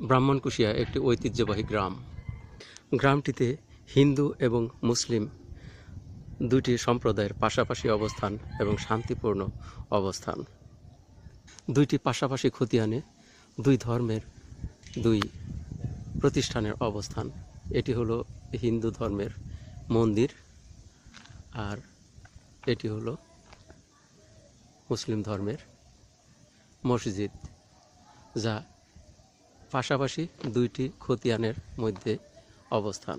ব্রাহ্মণকুশিয়া একটি ঐতিহ্যবাহী গ্রাম। গ্রামটিতে হিন্দু এবং মুসলিম দুটি সম্প্রদায়ের পাশাপাশি অবস্থান এবং শান্তিপূর্ণ অবস্থান। দুইটি পাশাপাশি খতিয়ানে দুই ধর্মের দুই প্রতিষ্ঠানের অবস্থান। এটি হলো হিন্দু ধর্মের মন্দির আর এটি হলো মুসলিম ধর্মের মসজিদ, যা পাশাপাশি দুইটি খতিয়ানের মধ্যে অবস্থান।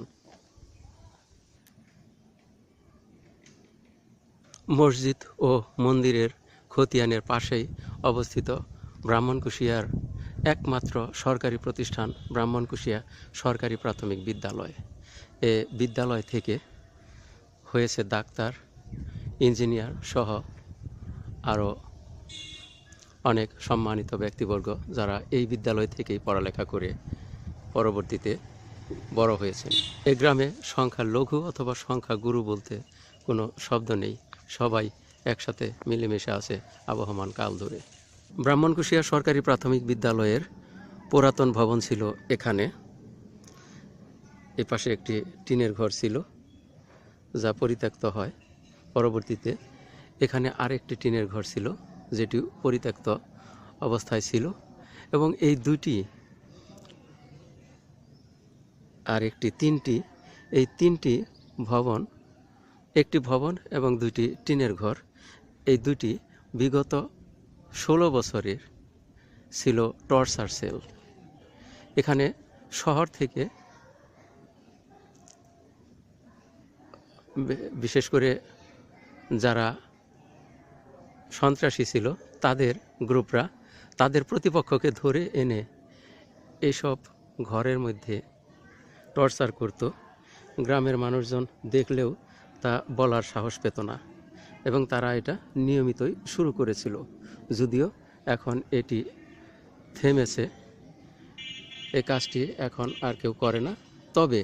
মসজিদ ও মন্দিরের খতিয়ানের পাশেই অবস্থিত ব্রাহ্মণকুশিয়ার একমাত্র সরকারি প্রতিষ্ঠান ব্রাহ্মণকুশিয়া সরকারি প্রাথমিক বিদ্যালয়। এ বিদ্যালয় থেকে হয়েছে ডাক্তার, ইঞ্জিনিয়ার সহ আরও অনেক সম্মানিত ব্যক্তিবর্গ যারা এই বিদ্যালয় থেকেই পড়ালেখা করে পরবর্তীতে বড় হয়েছেন। এই গ্রামে সংখ্যা লঘু অথবা সংখ্যা গুরু বলতে কোনো শব্দ নেই। সবাই একসাথে মিলেমিশে আছে আবহমান কাল ধরে। ব্রাহ্মণকুশিয়া সরকারি প্রাথমিক বিদ্যালয়ের পুরাতন ভবন ছিল এখানে। এ পাশে একটি টিনের ঘর ছিল যা পরিত্যক্ত হয়। পরবর্তীতে এখানে আরেকটি টিনের ঘর ছিল। যেটি পরিত্যক্ত অবস্থায় ছিল এবং এই দুটি আর একটি তিনটি, এই তিনটি ভবন, একটি ভবন এবং দুইটি টিনের ঘর, এই দুটি বিগত ষোলো বছরের ছিল টর্চার সেল। এখানে শহর থেকে বিশেষ করে যারা সন্ত্রাসী ছিল, তাদের গ্রুপরা তাদের প্রতিপক্ষকে ধরে এনে এইসব ঘরের মধ্যে টর্চার করত। গ্রামের মানুষজন দেখলেও তা বলার সাহস পেত না এবং তারা এটা নিয়মিতই শুরু করেছিল। যদিও এখন এটি থেমেছে, এ কাজটি এখন আর কেউ করে না। তবে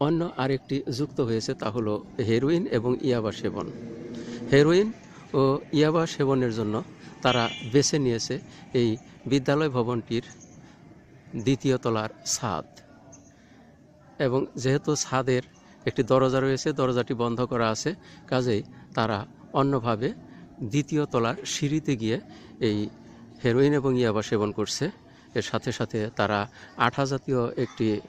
অন্য আরেকটি যুক্ত হয়েছে তা হলো হেরোইন এবং ইয়াবা সেবন। হেরোইন ও ইয়াবা সেবনের জন্য তারা বেছে নিয়েছে এই বিদ্যালয় ভবনটির দ্বিতীয় তলার ছাদ। এবং যেহেতু ছাদের একটি দরজা রয়েছে, দরজাটি বন্ধ করা আছে, কাজেই তারা অন্যভাবে দ্বিতীয় তলার সিঁড়িতে গিয়ে এই হেরোইন এবং ইয়াবা সেবন করছে। এর সাথে সাথে তারা আঠা জাতীয় একটি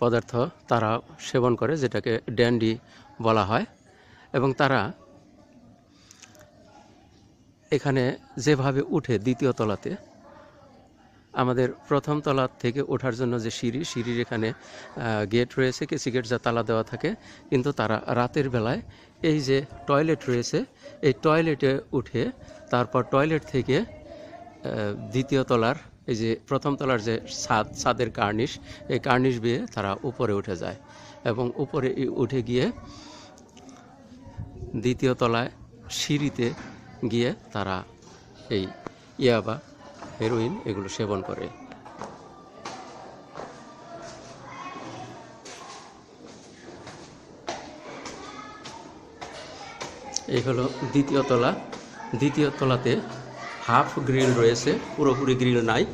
পদার্থ তারা সেবন করে, যেটাকে ড্যান্ডি বলা হয়। এবং তারা এখানে যেভাবে উঠে দ্বিতীয় তলাতে, আমাদের প্রথম তলা থেকে ওঠার জন্য যে সিঁড়ি, সিঁড়ির এখানে গেট রয়েছে, কেসি গেট যা তালা দেওয়া থাকে, কিন্তু তারা রাতের বেলায় এই যে টয়লেট রয়েছে, এই টয়লেটে উঠে তারপর টয়লেট থেকে দ্বিতীয় তলার এই যে প্রথম তলার যে ছাদ, ছাদের কার্নিশ, এই কার্নিশ বেয়ে তারা উপরে উঠে যায় এবং উপরে উঠে গিয়ে দ্বিতীয় তলায় সিঁড়িতে গিয়ে তারা এই ইয়াবা, হেরোইন এগুলো সেবন করে। এই হলো দ্বিতীয় তলা। দ্বিতীয় তলাতে হাফ গ্রিল রয়েছে, পুরোপুরি গ্রিল নাই।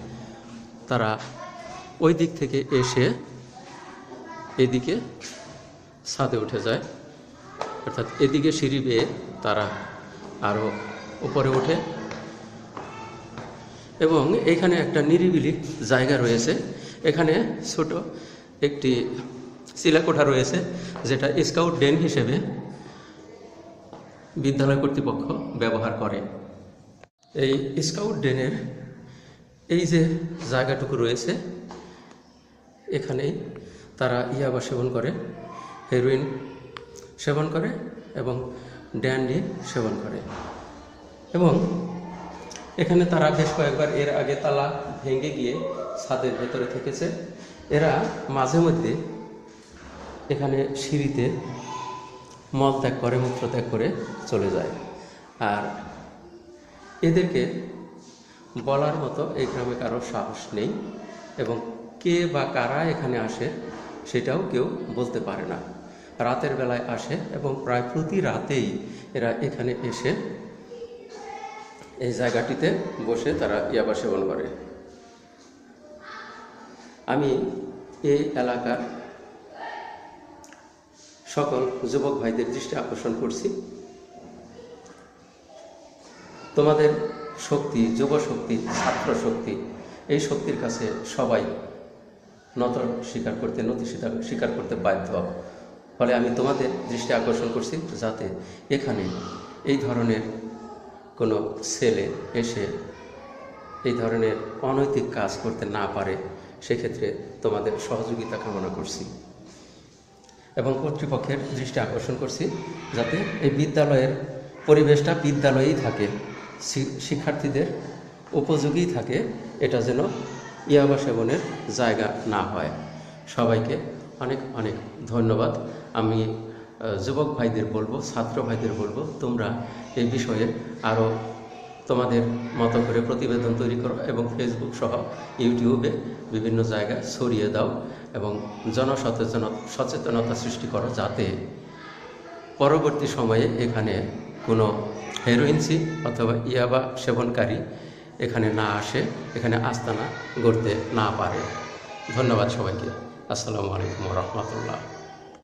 তারা ওই দিক থেকে এসে এদিকে ছাদে উঠে যায়। অর্থাৎ এদিকে সিঁড়ি বেয়ে তারা আরও উপরে ওঠে। এবং এখানে একটা নিরিবিলি জায়গা রয়েছে। এখানে ছোট একটি শিলাকোঠা রয়েছে, যেটা স্কাউট ডেন হিসেবে বিদ্যালয় কর্তৃপক্ষ ব্যবহার করে। এই স্কাউট ডেনের এই যে জায়গাটুকু রয়েছে, এখানেই তারা ইয়াবা সেবন করে, হেরোইন সেবন করে এবং ড্যান্ডি সেবন করে। এবং এখানে তারা বেশ কয়েকবার এর আগে তালা ভেঙে গিয়ে ছাদের ভেতরে থেকেছে। এরা মাঝে মধ্যে এখানে সিঁড়িতে মল ত্যাগ করে, মূত্র ত্যাগ করে চলে যায়। আর এদেরকে বলার মতো এই গ্রামে কারও সাহস নেই এবং কে বা কারা এখানে আসে সেটাও কেউ বলতে পারে না। রাতের বেলায় আসে এবং প্রায় প্রতি রাতেই এরা এখানে এসে এই জায়গাটিতে বসে তারা ইয়াবা সেবন করে। আমি এই এলাকার সকল যুবক ভাইদের দৃষ্টি আকর্ষণ করছি। তোমাদের শক্তি, যুব শক্তি, ছাত্র শক্তি, এই শক্তির কাছে সবাই নত স্বীকার করতে, নতি স্বীকার করতে বাধ্য। ফলে আমি তোমাদের দৃষ্টি আকর্ষণ করছি যাতে এখানে এই ধরনের কোনো ছেলে এসে এই ধরনের অনৈতিক কাজ করতে না পারে, সেক্ষেত্রে তোমাদের সহযোগিতা কামনা করছি এবং কর্তৃপক্ষের দৃষ্টি আকর্ষণ করছি যাতে এই বিদ্যালয়ের পরিবেশটা বিদ্যালয়েই থাকে শিক্ষার্থীদের উপযোগী থাকে, এটা যেন ইয়াবা সেবনের জায়গা না হয়। সবাইকে অনেক অনেক ধন্যবাদ। আমি যুবক ভাইদের বলব, ছাত্র ভাইদের বলব, তোমরা এই বিষয়ে আরও তোমাদের মতো করে প্রতিবেদন তৈরি করো এবং ফেসবুক সহ ইউটিউবে বিভিন্ন জায়গায় ছড়িয়ে দাও এবং জনসচেতন, সচেতনতা সৃষ্টি করো যাতে পরবর্তী সময়ে এখানে কোনো হেরোইনসি অথবা ইয়াবা সেবনকারী এখানে না আসে, এখানে আস্তানা গড়তে না পারে। ধন্যবাদ সবাইকে। আসসালামু আলাইকুম রহমতুল্লাহ।